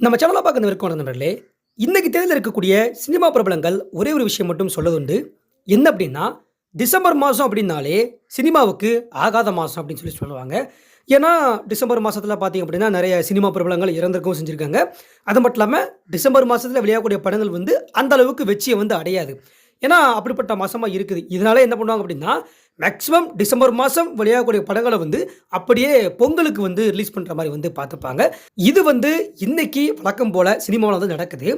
நம்ம சேனலாக பார்க்க இருக்கோம் நண்பர்களே இன்றைக்கு தேதியில் இருக்கக்கூடிய சினிமா பிரபலங்கள் ஒரே ஒரு விஷயம் மட்டும் சொல்லதுண்டு என்ன அப்படின்னா டிசம்பர் மாதம் அப்படின்னாலே சினிமாவுக்கு ஆகாத மாதம் அப்படின்னு சொல்லி சொல்லுவாங்க. ஏன்னா டிசம்பர் மாதத்தில் பார்த்தீங்க அப்படின்னா நிறைய சினிமா பிரபலங்கள் இறந்திருக்கவும் செஞ்சுருக்காங்க. அது மட்டும் இல்லாமல் டிசம்பர் மாதத்தில் விளையாடக்கூடிய படங்கள் வந்து அந்த அளவுக்கு வெற்றியை வந்து அடையாது. ஏன்னா அப்படிப்பட்ட மாதமாக இருக்குது. இதனால என்ன பண்ணுவாங்க அப்படின்னா மேக்ஸிமம் டிசம்பர் மாதம் வெளியாகக்கூடிய படங்களை வந்து அப்படியே பொங்கலுக்கு வந்து ரிலீஸ் பண்ணுற மாதிரி வந்து பார்த்துப்பாங்க. இது வந்து இன்னைக்கு வழக்கம் போல் சினிமாவில் வந்து நடக்குது.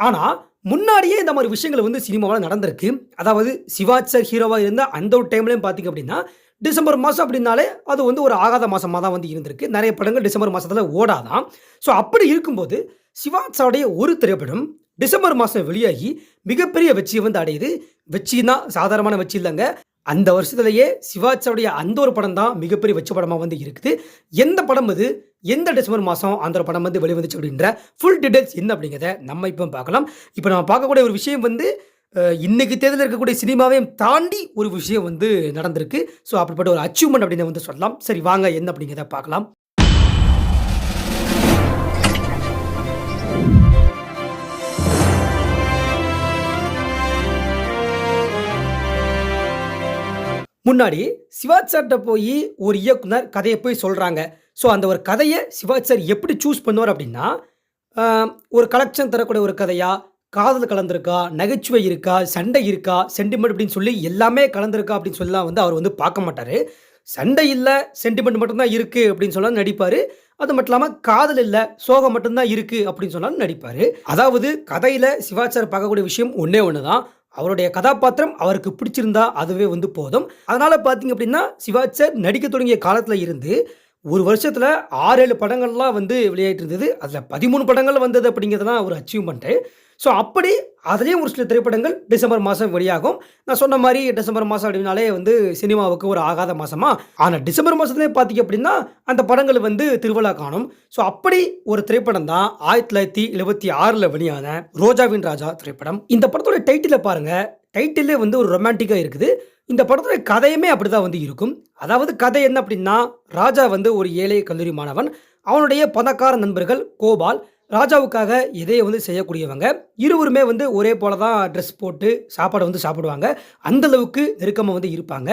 ஆனால் முன்னாடியே இந்த மாதிரி விஷயங்கள் வந்து சினிமாவில் நடந்திருக்கு. அதாவது சிவாஜ் சார் ஹீரோவாக இருந்தால் அந்த ஒரு டைம்லையும் பார்த்திங்க அப்படின்னா டிசம்பர் மாதம் அப்படின்னாலே அது வந்து ஒரு ஆகாத மாதமாக தான் வந்து இருந்திருக்கு. நிறைய படங்கள் டிசம்பர் மாதத்தில் ஓடாதான். ஸோ அப்படி இருக்கும்போது சிவாஜ் சாருடைய ஒரு திரைப்படம் டிசம்பர் மாதம் வெளியாகி மிகப்பெரிய வெற்றியை வந்து அடையுது. வெற்றினா சாதாரணமான வெற்றி இல்லைங்க. அந்த வருஷத்துலேயே சிவாஜியோடைய அந்த ஒரு படம் தான் மிகப்பெரிய வெற்றி படமாக வந்து இருக்குது. எந்த படம் அது? எந்த டிசம்பர் மாதம் அந்த ஒரு படம் வந்து வெளிவந்துச்சு அப்படின்ற ஃபுல் டீடைல்ஸ் என்ன அப்படிங்கிறத நம்ம இப்போ பார்க்கலாம். இப்போ நம்ம பார்க்கக்கூடிய ஒரு விஷயம் வந்து இன்றைக்கி இன்னைக்கு இருக்கக்கூடிய சினிமாவையும் தாண்டி ஒரு விஷயம் வந்து நடந்திருக்கு. ஸோ அப்படிப்பட்ட ஒரு அச்சீவ்மெண்ட் அப்படின்னு வந்து சொல்லலாம். சரி வாங்க என்ன அப்படிங்கிறத பார்க்கலாம். முன்னாடி சிவாஜ் சார்கிட்ட போய் ஒரு இயக்குனர் கதையை போய் சொல்கிறாங்க ஸோ அந்த ஒரு கதையை சிவாஜ் சார் எப்படி சூஸ் பண்ணுவார் அப்படின்னா ஒரு கலெக்ஷன் தரக்கூடிய ஒரு கதையா காதல் கலந்திருக்கா நகைச்சுவை இருக்கா சண்டை இருக்கா சென்டிமெண்ட் அப்படின்னு சொல்லி எல்லாமே கலந்திருக்கா அப்படின்னு சொல்லலாம் வந்து அவர் வந்து பார்க்க மாட்டார். சண்டை இல்லை சென்டிமெண்ட் மட்டும்தான் இருக்குது அப்படின்னு சொன்னாலும் நடிப்பார். அது மட்டும் இல்லாமல் காதல் இல்லை சோகம் மட்டும்தான் இருக்குது அப்படின்னு சொன்னாலும் நடிப்பார். அதாவது கதையில் சிவாச்சார் பார்க்கக்கூடிய விஷயம் ஒன்றே ஒன்று தான் அவருடைய கதாபாத்திரம் அவருக்கு பிடிச்சிருந்தா அதுவே வந்து போதும். அதனால் பார்த்தீங்க அப்படின்னா சிவாஜ் சார் நடிக்க தொடங்கிய காலத்தில் இருந்து ஒரு வருஷத்தில் ஆறு ஏழு படங்கள்லாம் வந்து வெளியாகிட்டு இருந்தது அதில் பதிமூணு படங்கள் வந்தது அப்படிங்கிறது தான் ஒரு அச்சீவ்மெண்ட்டு ஸோ அப்படி அதுலேயும் ஒரு சில திரைப்படங்கள் டிசம்பர் மாதம் வெளியாகும். நான் சொன்ன மாதிரி டிசம்பர் மாதம் அப்படின்னாலே வந்து சினிமாவுக்கு ஒரு ஆகாத மாதமாக ஆனால் டிசம்பர் மாதத்துலேயே பார்த்தீங்க அப்படின்னா அந்த படங்கள் வந்து திருவிழா காணும். ஸோ அப்படி ஒரு திரைப்படம் தான் ஆயிரத்தி தொள்ளாயிரத்தி எழுபத்தி ஆறில் வெளியான ரோஜாவின் ராஜா திரைப்படம். இந்த படத்தோட டைட்டிலை பாருங்கள் டைட்டிலே வந்து ஒரு ரொமான்டிக்காக இருக்குது. இந்த படத்தோட கதையுமே அப்படி தான் வந்து இருக்கும். அதாவது கதை என்ன அப்படின்னா ராஜா வந்து ஒரு ஏழை கல்லூரி மாணவன். அவனுடைய பணக்கார நண்பர்கள் கோபால். ராஜாவுக்காக எதையை வந்து செய்யக்கூடியவங்க. இருவருமே வந்து ஒரே போல தான் ட்ரெஸ் போட்டு சாப்பாடு வந்து சாப்பிடுவாங்க. அந்த அளவுக்கு நெருக்கமாக வந்து இருப்பாங்க.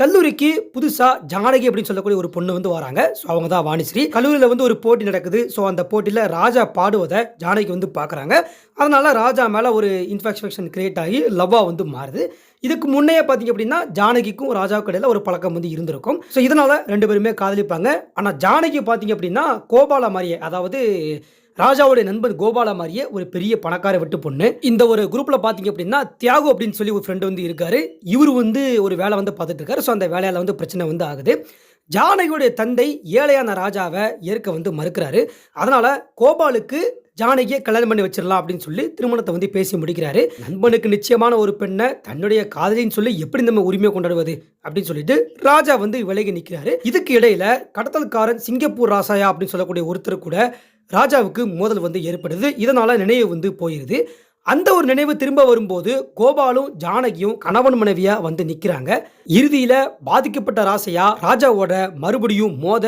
கல்லூரிக்கு புதுசாக ஜானகி அப்படின்னு சொல்லக்கூடிய ஒரு பொண்ணு வந்து வராங்க. ஸோ அவங்க தான் வாணிஸ்ரீ. கல்லூரியில் வந்து ஒரு போட்டி நடக்குது. ஸோ அந்த போட்டியில் ராஜா பாடுவதை ஜானகி வந்து பார்க்குறாங்க. அதனால் ராஜா மேலே ஒரு இன்ஃபெக்ஷன் கிரியேட் ஆகி லவ்வாக வந்து மாறுது. இதுக்கு முன்னையே பார்த்தீங்க அப்படின்னா ஜானகிக்கும் ராஜாவுக்கு இடையில ஒரு பழக்கம் வந்து இருந்திருக்கும். ஸோ இதனால் ரெண்டு பேருமே காதலிப்பாங்க. ஆனால் ஜானகி பார்த்தீங்க அப்படின்னா கோபால மாதிரியே அதாவது ராஜாவுடைய நண்பன் கோபாலா மாதிரியே ஒரு பெரிய பணக்கார வெட்டு பொண்ணு. இந்த ஒரு குரூப்ல பாத்தீங்க அப்படின்னா தியாகு அப்படின்னு சொல்லி ஒரு ஃப்ரெண்டு வந்து இருக்காரு. இவர் வந்து ஒரு வேலை வந்து பார்த்துட்டு இருக்காரு. ஸோ அந்த வேலையால வந்து பிரச்சனை வந்து ஆகுது. ஜானகியுடைய தந்தை ஏழையான ராஜாவை ஏற்க வந்து மறுக்கிறாரு. அதனால கோபாலுக்கு ஜானகியை கல்யாணம் பண்ணி வச்சிடலாம் அப்படின்னு சொல்லி திருமணத்தை வந்து பேசி முடிக்கிறாரு. நண்பனுக்கு நிச்சயமான ஒரு பெண்ணை தன்னுடைய காதலின்னு சொல்லி எப்படி நம்ம உரிமையை கொண்டாடுவது அப்படின்னு சொல்லிட்டு ராஜா வந்து விலகி நிற்கிறாரு இதுக்கு இடையில கடத்தல்காரன் சிங்கப்பூர் ராசாயா அப்படின்னு சொல்லக்கூடிய ஒருத்தர் கூட ராஜாவுக்கு மோதல் வந்து ஏற்படுது. இதனால் நினைவு வந்து போயிடுது அந்த ஒரு நினைவு திரும்ப வரும்போது கோபாலும் ஜானகியும் கணவன் மனைவியாக வந்து நிற்கிறாங்க இறுதியில் பாதிக்கப்பட்ட ராசையா ராஜாவோட மறுபடியும் மோத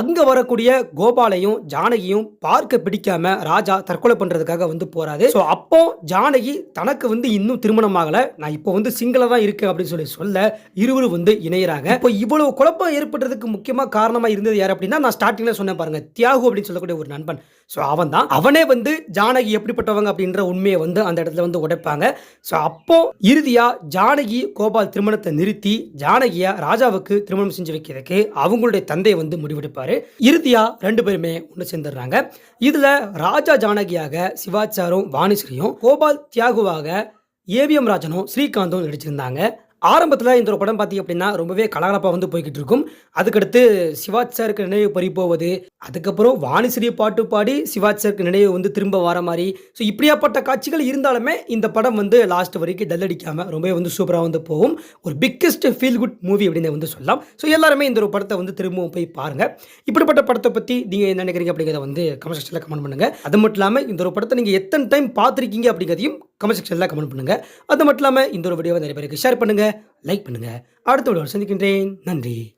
அங்கே வரக்கூடிய கோபாலையும் ஜானகியும் பார்க்க பிடிக்காம ராஜா தற்கொலை பண்ணுறதுக்காக வந்து போகிறாரு ஸோ அப்போ ஜானகி தனக்கு வந்து இன்னும் திருமணம் ஆகலை. நான் இப்போ வந்து சிங்கிளாக தான் இருக்கேன் அப்படின்னு சொல்லி சொல்ல இருவரும் வந்து இணையறாங்க. இப்போ இவ்வளவு குழப்பம் ஏற்பட்டதுக்கு முக்கியமாக காரணமாக இருந்தது யார் அப்படின்னா நான் ஸ்டார்டிங்கில் சொன்னேன் பாருங்க தியாகு அப்படின்னு சொல்லக்கூடிய ஒரு நண்பன். ஸோ அவன் தான். அவனே வந்து ஜானகி எப்படிப்பட்டவங்க அப்படின்ற உண்மையை வந்து அந்த இடத்துல வந்து உடைப்பாங்க. ஸோ அப்போ இறுதியாக ஜானகி கோபால் திருமணத்தை நிறுத்தி ஜானகியை ராஜாவுக்கு திருமணம் செஞ்சு வைக்கிறதுக்கு அவங்களுடைய தந்தை வந்து முடிவெடுப்பாரு. இறுதியா ரெண்டு பேருமே ஒன்று சேர்ந்துடுறாங்க. இதுல ராஜா ஜானகியாக சிவாச்சாரும் வாணிஸ்ரீயும் கோபால் தியாகுவாக ஏவிஎம் ராஜனும் ஸ்ரீகாந்தும் நடிச்சிருந்தாங்க. ஆரம்பத்தில் இந்த ஒரு படம் பார்த்தீங்க அப்படின்னா ரொம்பவே கலகலப்பாக வந்து போய்கிட்டு இருக்கும். அதுக்கடுத்து சிவாஜ் சாருக்கு நினைவு பறி போவது அதுக்கப்புறம் வாணிஸ்ரீ பாட்டு பாடி சிவாஜ் சாருக்கு நினைவு வந்து திரும்ப வர மாதிரி. ஸோ இப்படியாப்பட்ட காட்சிகள் இருந்தாலுமே இந்த படம் வந்து லாஸ்ட் வரைக்கும் டல் அடிக்காமல் ரொம்பவே வந்து சூப்பராக வந்து போகும். ஒரு பிக்கெஸ்ட் ஃபீல் குட் மூவி அப்படின்னு வந்து சொல்லலாம். ஸோ எல்லாருமே இந்த ஒரு படத்தை வந்து திரும்பவும் போய் பாருங்கள் இப்படிப்பட்ட படத்தை பற்றி நீங்கள் என்ன நினைக்கிறீங்க அப்படிங்கிறத வந்து கமெண்ட் செக்ஷனில் கமெண்ட் பண்ணுங்கள் அது மட்டும் இல்லாமல் இந்த ஒரு படத்தை நீங்கள் எத்தனை டைம் பார்த்துருக்கீங்க அப்படிங்கிறதையும் கமெண்ட் செக்ஷனில் கமெண்ட் பண்ணுங்கள் அது மட்டும் இல்லாமல் இந்த ஒரு வீடியோவை நிறைய பேருக்கு ஷேர் பண்ணுங்கள் லைக் பண்ணுங்கள் அடுத்த வீடியோவில் சந்திக்கின்றேன். நன்றி.